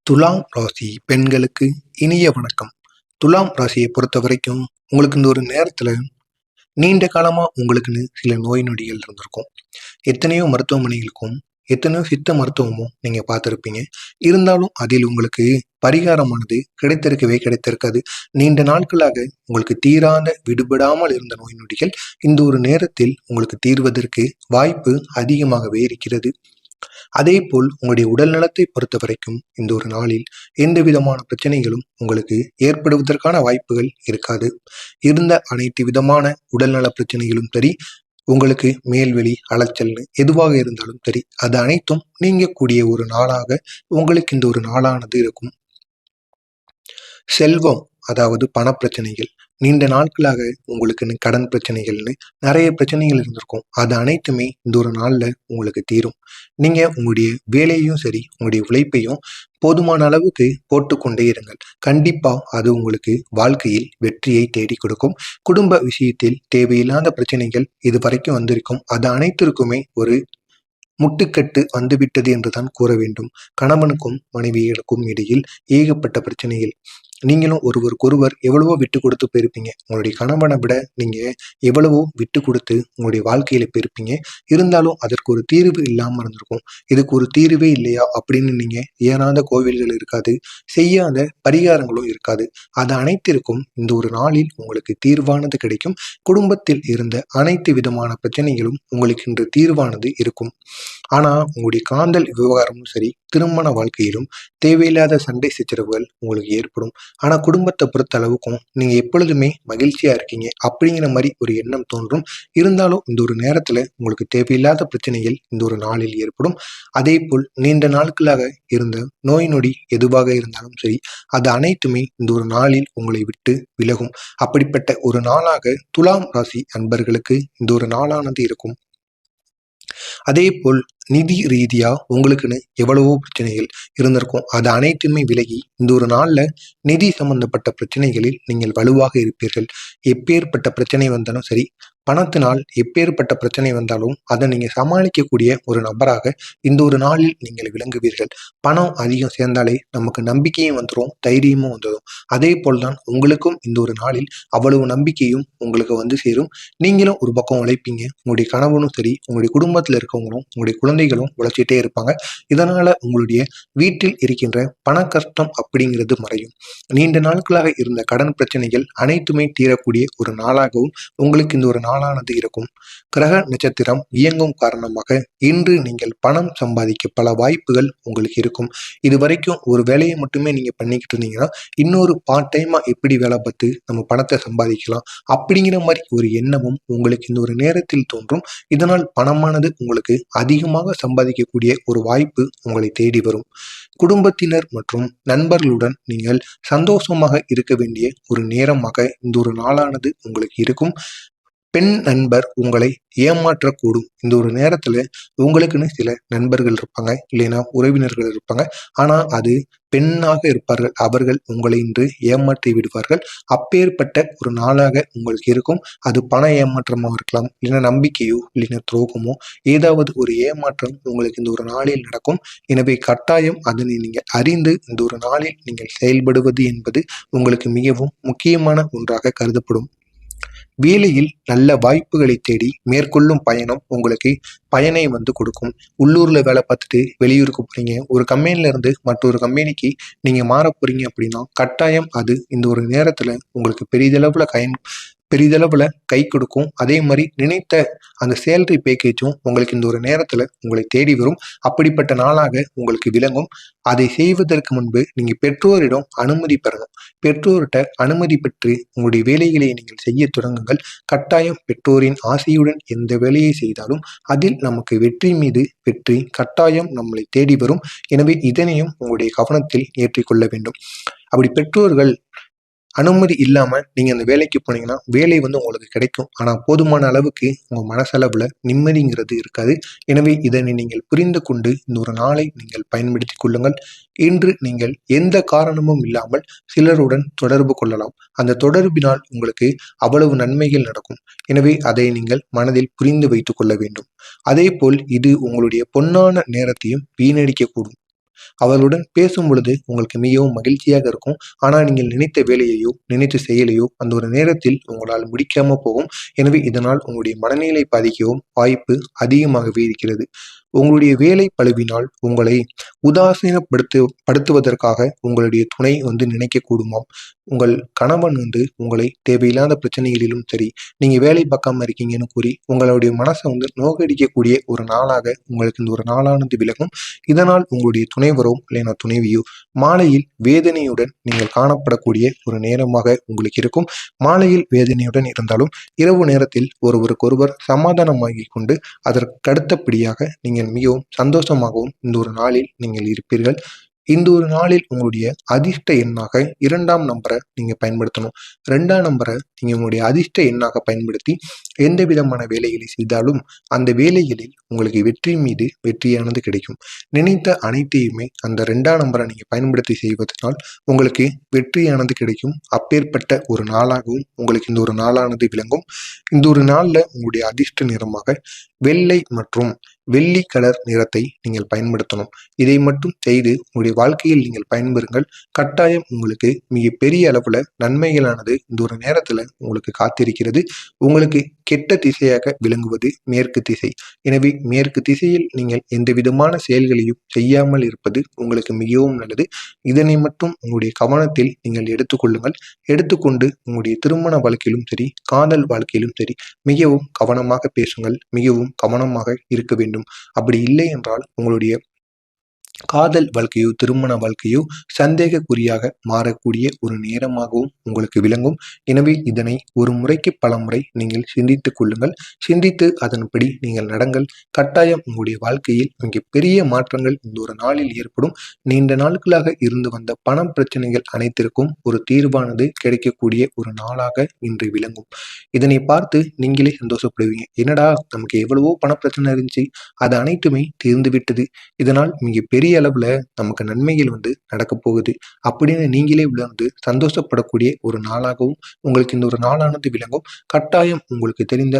துலாம் ராசி பெண்களுக்கு இனிய வணக்கம். துலாம் ராசியை பொறுத்த வரைக்கும் உங்களுக்கு இந்த ஒரு நேரத்துல நீண்ட காலமா உங்களுக்குன்னு சில நோய் நொடிகள் இருந்திருக்கும். எத்தனையோ மருத்துவமனைகளுக்கும் எத்தனையோ சித்த மருத்துவமும் நீங்க பார்த்துருப்பீங்க. இருந்தாலும் அதில் உங்களுக்கு பரிகாரமானது கிடைத்திருக்கவே கிடைத்திருக்காது. நீண்ட நாட்களாக உங்களுக்கு தீராத விடுபடாமல் இருந்த நோய் நொடிகள் இந்த ஒரு நேரத்தில் உங்களுக்கு தீர்வதற்கு வாய்ப்பு அதிகமாகவே இருக்கிறது. அதே போல் உங்களுடைய உடல் நலத்தை பொறுத்த வரைக்கும் இந்த ஒரு நாளில் எந்த விதமான பிரச்சனைகளும் உங்களுக்கு ஏற்படுவதற்கான வாய்ப்புகள் இருக்காது. இருந்த அனைத்து விதமான உடல்நல பிரச்சனைகளும் சரி உங்களுக்கு மேல்வெளி அலைச்சல்னு எதுவாக இருந்தாலும் சரி அது அனைத்தும் நீங்கக்கூடிய ஒரு நாளாக உங்களுக்கு இந்த ஒரு நாளானது இருக்கும். செல்வம் அதாவது பணப்பிரச்சனைகள். நீண்ட நாட்களாக உங்களுக்குன்னு கடன் பிரச்சனைகள்னு நிறைய பிரச்சனைகள் இருந்திருக்கும். அது அனைத்துமே இந்த ஒரு நாளில் உங்களுக்கு தீரும். நீங்கள் உங்களுடைய வேலையையும் சரி உங்களுடைய உழைப்பையும் போதுமான அளவுக்கு போட்டுக்கொண்டே இருங்கள். கண்டிப்பாக அது உங்களுக்கு வாழ்க்கையில் வெற்றியை தேடி கொடுக்கும். குடும்ப விஷயத்தில் தேவையில்லாத பிரச்சனைகள் இது வரைக்கும் வந்திருக்கும். அது அனைத்திற்குமே ஒரு முட்டுக்கட்டு வந்துவிட்டது என்றுதான் கூற வேண்டும். கணவனுக்கும் மனைவிகளுக்கும் இடையில் ஏகப்பட்ட பிரச்சனைகள் நீங்களும் ஒருவருக்கொருவர் எவ்வளவோ விட்டு கொடுத்து போயிருப்பீங்க. உங்களுடைய கணவனை விட நீங்கள் எவ்வளவோ விட்டு கொடுத்து உங்களுடைய வாழ்க்கையில் போயிருப்பீங்க. இருந்தாலும் அதற்கு ஒரு தீர்வு இல்லாமல் இருந்திருக்கும். இதுக்கு ஒரு தீர்வே இல்லையா அப்படின்னு நீங்கள் ஏனாத கோவில்கள் இருக்காது. செய்யாத பரிகாரங்களும் இருக்காது. அது அனைத்திற்கும் இந்த ஒரு நாளில் உங்களுக்கு தீர்வானது கிடைக்கும். குடும்பத்தில் இருந்த அனைத்து விதமான பிரச்சனைகளும் உங்களுக்கு இன்று தீர்வானது இருக்கும். ஆனால் உங்களுடைய காந்தல் விவகாரமும் சரி திருமண வாழ்க்கையிலும் தேவையில்லாத சண்டை சச்சரவுகள் உங்களுக்கு ஏற்படும். ஆனால் குடும்பத்தை பொறுத்த அளவுக்கும் நீங்கள் எப்பொழுதுமே மகிழ்ச்சியாக இருக்கீங்க அப்படிங்கிற மாதிரி ஒரு எண்ணம் தோன்றும். இருந்தாலும் இந்த ஒரு நேரத்தில் உங்களுக்கு தேவையில்லாத பிரச்சனைகள் இந்த ஒரு நாளில் ஏற்படும். அதே போல் நீண்ட நாட்களாக இருந்த நோய் நொடி எதுவாக இருந்தாலும் சரி அது அனைத்துமே இந்த ஒரு நாளில் உங்களை விட்டு விலகும். அப்படிப்பட்ட ஒரு நாளாக துலாம் ராசி அன்பர்களுக்கு இந்த ஒரு நாளானது இருக்கும். அதே போல் நிதி ரீதியா உங்களுக்குன்னு எவ்வளவோ பிரச்சனைகள் இருந்திருக்கும். அது அனைத்துமே விலகி இந்த ஒரு நாள்ல நிதி சம்பந்தப்பட்ட பிரச்சனைகளில் நீங்கள் வலுவாக இருப்பீர்கள். எப்பேற்பட்ட பிரச்சனை வந்தாலும் சரி பணத்தினால் எப்பேற்பட்ட பிரச்சனை வந்தாலும் அதை நீங்கள் சமாளிக்கக்கூடிய ஒரு நபராக இந்த ஒரு நாளில் நீங்கள் விளங்குவீர்கள். பணம் அதிகம் சேர்ந்தாலே நமக்கு நம்பிக்கையும் வந்துடும் தைரியமும் வந்துடும் அதே போல்தான் உங்களுக்கும் இந்த ஒரு நாளில் அவ்வளவு நம்பிக்கையும் உங்களுக்கு வந்து சேரும். நீங்களும் ஒரு பக்கம் உழைப்பீங்க. உங்களுடைய கணவனும் சரி உங்களுடைய குடும்பத்தில் இருக்கவங்களும் உங்களுடைய குழந்தைகளும் உழைச்சிட்டே இருப்பாங்க. இதனால உங்களுடைய வீட்டில் இருக்கின்ற பண கஷ்டம் அப்படிங்கிறது மறையும். நீண்ட நாட்களாக இருந்த கடன் பிரச்சனைகள் அனைத்துமே தீரக்கூடிய ஒரு நாளாகவும் உங்களுக்கு இந்த ஒரு நாளானது இருக்கும். கிரக நட்சத்திரம் இயங்கும் காரணமாக இன்று நீங்கள் பணம் சம்பாதிக்க பல வாய்ப்புகள் உங்களுக்கு இருக்கும். இது வரைக்கும் ஒரு வேலையை மட்டுமே நீங்க பண்ணிக்கிட்டு இருந்தீங்கன்னா இன்னொரு பார்ட் டைமா எப்படி வேலை பார்த்து நம்ம பணத்தை சம்பாதிக்கலாம் அப்படிங்கிற மாதிரி ஒரு எண்ணமும் உங்களுக்கு இந்த ஒரு நேரத்தில் தோன்றும். இதனால் பணமானது உங்களுக்கு அதிகமாக சம்பாதிக்கக்கூடிய ஒரு வாய்ப்பு உங்களை தேடி வரும். குடும்பத்தினர் மற்றும் நண்பர்களுடன் நீங்கள் சந்தோஷமாக இருக்க வேண்டிய ஒரு நேரமாக இந்த ஒரு நாளானது உங்களுக்கு இருக்கும். பெண் நண்பர் உங்களை ஏமாற்றக்கூடும். இந்த ஒரு நேரத்துல உங்களுக்குன்னு சில நண்பர்கள் இருப்பாங்க. இல்லைன்னா உறவினர்கள் இருப்பாங்க. ஆனா அது பெண்ணாக இருப்பார்கள். அவர்கள் உங்களை இன்று ஏமாற்றி விடுவார்கள். அப்பேற்பட்ட ஒரு நாளாக உங்களுக்கு இருக்கும். அது பண ஏமாற்றமாக இருக்கலாம். இல்லைன்னா நம்பிக்கையோ இல்லைன்னா துரோகமோ ஏதாவது ஒரு ஏமாற்றம் உங்களுக்கு இந்த ஒரு நாளில் நடக்கும். எனவே கட்டாயம் அதனை நீங்கள் அறிந்து இந்த ஒரு நாளில் நீங்கள் செயல்படுவது என்பது உங்களுக்கு மிகவும் முக்கியமான ஒன்றாக கருதப்படும். வேலையில் நல்ல வாய்ப்புகளை தேடி மேற்கொள்ளும் பயணம் உங்களுக்கு பயனை வந்து கொடுக்கும். உள்ளூர்ல வேலை பார்த்துட்டு வெளியூருக்கு போறீங்க. ஒரு கம்பெனில இருந்து மற்றொரு கம்பெனிக்கு நீங்க மாற போறீங்க அப்படின்னா கட்டாயம் அது இந்த ஒரு நேரத்துல உங்களுக்கு பெரிதளவுல கயன் பெரிதளவில் கை கொடுக்கும். அதே மாதிரி நினைத்த அந்த சேலரி பேக்கேஜும் உங்களுக்கு இந்த ஒரு நேரத்தில் உங்களை தேடி வரும். அப்படிப்பட்ட நாளாக உங்களுக்கு விளங்கும். அதை செய்வதற்கு முன்பு நீங்கள் பெற்றோரிடம் அனுமதி பெறணும். பெற்றோர்கிட்ட அனுமதி பெற்று உங்களுடைய வேலைகளை நீங்கள் செய்ய தொடங்குங்கள். கட்டாயம் பெற்றோரின் ஆசையுடன் எந்த வேலையை செய்தாலும் அதில் நமக்கு வெற்றி மீது வெற்றி கட்டாயம் நம்மளை தேடி வரும். எனவே இதனையும் உங்களுடைய கவனத்தில் ஏற்றிக்கொள்ள வேண்டும். அப்படி பெற்றோர்கள் அனுமதி இல்லாமல் நீங்கள் அந்த வேலைக்கு போனீங்கன்னா வேலை வந்து உங்களுக்கு கிடைக்கும். ஆனால் போதுமான அளவுக்கு உங்கள் மனசளவில் நிம்மதிங்கிறது இருக்காது. எனவே இதனை நீங்கள் புரிந்து கொண்டு இந்த ஒரு நாளை நீங்கள் பயன்படுத்தி கொள்ளுங்கள். இன்று நீங்கள் எந்த காரணமும் இல்லாமல் சிலருடன் தொடர்பு கொள்ளலாம். அந்த தொடர்பினால் உங்களுக்கு அவ்வளவு நன்மைகள் நடக்கும். எனவே அதை நீங்கள் மனதில் புரிந்து வைத்துக் கொள்ள வேண்டும். அதே போல் இது உங்களுடைய பொன்னான நேரத்தையும் வீணடிக்கக்கூடும். அவர்களுடன் பேசும் பொழுது உங்களுக்கு மிகவும் மகிழ்ச்சியாக இருக்கும். ஆனால் நீங்கள் நினைத்த வேலையையோ நினைத்த செயலையோ அந்த ஒரு நேரத்தில் உங்களால் முடிக்காம போகும். எனவே இதனால் உங்களுடைய மனநிலை பாதிக்கவும் வாய்ப்பு அதிகமாகவே இருக்கிறது. உங்களுடைய வேலை பழுவினால் உங்களை உதாசீனப்படுத்து படுத்துவதற்காக உங்களுடைய துணை வந்து நினைக்கக்கூடுமாம். உங்கள் கணவன் வந்து உங்களை தேவையில்லாத பிரச்சனைகளிலும் சரி நீங்க வேலை பார்க்காம இருக்கீங்கன்னு கூறி உங்களுடைய மனசை வந்து நோக்கடிக்கக்கூடிய ஒரு நாளாக உங்களுக்கு இந்த ஒரு நாளானது விலகும். இதனால் உங்களுடைய துணைவரோ இல்லைனா துணைவியோ மாலையில் வேதனையுடன் நீங்கள் காணப்படக்கூடிய ஒரு நேரமாக உங்களுக்கு இருக்கும். மாலையில் வேதனையுடன் இருந்தாலும் இரவு நேரத்தில் ஒருவருக்கொருவர் சமாதானமாகி கொண்டு அதற்கு அடுத்தபடியாக நீங்கள் மிகவும் சந்தோஷமாகவும் இந்த ஒரு நாளில் நீங்கள் இருப்பீர்கள். இந்த ஒரு நாளில் உங்களுடைய அதிர்ஷ்ட எண்ணாக இரண்டாம் நம்பரை நீங்கள் பயன்படுத்தணும். ரெண்டாம் நம்பரை நீங்கள் உங்களுடைய அதிர்ஷ்ட எண்ணாக பயன்படுத்தி எந்த விதமான வேலைகளை செய்தாலும் அந்த வேலைகளில் உங்களுக்கு வெற்றி மீது வெற்றியானது கிடைக்கும். நினைத்த அனைத்தையுமே அந்த ரெண்டாம் நம்பரை நீங்கள் பயன்படுத்தி செய்வதனால் உங்களுக்கு வெற்றியானது கிடைக்கும். அப்பேற்பட்ட ஒரு நாளாகவும் உங்களுக்கு இந்த ஒரு நாளானது விளங்கும். இந்த ஒரு நாளில் உங்களுடைய அதிர்ஷ்ட நிறமாக வெள்ளை மற்றும் வெள்ளி கலர் நிறத்தை நீங்கள் பயன்படுத்தணும். இதை மட்டும் செய்து உங்களுடைய வாழ்க்கையில் நீங்கள் பயன்பெறுங்கள். கட்டாயம் உங்களுக்கு மிக பெரிய அளவில் நன்மைகளானது இந்த ஒரு நேரத்தில் உங்களுக்கு காத்திருக்கிறது. உங்களுக்கு கெட்ட திசையாக விளங்குவது மேற்கு திசை. எனவே மேற்கு திசையில் நீங்கள் எந்த விதமான செயல்களையும் செய்யாமல் இருப்பது உங்களுக்கு மிகவும் நல்லது. இதனை மட்டும் உங்களுடைய கவனத்தில் நீங்கள் எடுத்துக்கொள்ளுங்கள் எடுத்துக்கொண்டு உங்களுடைய திருமண வாழ்க்கையிலும் சரி காதல் வாழ்க்கையிலும் சரி மிகவும் கவனமாக பேசுங்கள். மிகவும் கவனமாக இருக்க வேண்டும். அப்படி இல்லை என்றால் உங்களுடைய காதல் வாழ்க்கையோ திருமண வாழ்க்கையோ சந்தேகக்குறியாக மாறக்கூடிய ஒரு நேரமாகவும் உங்களுக்கு விளங்கும். எனவே இதனை ஒரு முறைக்கு பல முறை நீங்கள் சிந்தித்துக் கொள்ளுங்கள். சிந்தித்து அதன்படி நீங்கள் நடங்கள். கட்டாயம் உங்களுடைய வாழ்க்கையில் மிக பெரிய மாற்றங்கள் இந்த ஒரு நாளில் ஏற்படும். நீண்ட நாட்களாக இருந்து வந்த பணம் பிரச்சனைகள் அனைத்திற்கும் ஒரு தீர்வானது கிடைக்கக்கூடிய ஒரு நாளாக இன்று விளங்கும். இதனை பார்த்து நீங்களே சந்தோஷப்படுவீங்க. என்னடா நமக்கு எவ்வளவோ பண பிரச்சனை இருந்துச்சு. அது அனைத்துமே தீர்ந்துவிட்டது. இதனால் மிக பெரிய அளவில் நமக்கு நன்மைகள் வந்து நடக்க போகுது. அப்படின்னு நீங்களே உணர்ந்து சந்தோஷப்படக்கூடிய ஒரு நாளாகவும் உங்களுக்கு இந்த ஒரு நாளானது விளங்கும். கட்டாயம் உங்களுக்கு தெரிந்த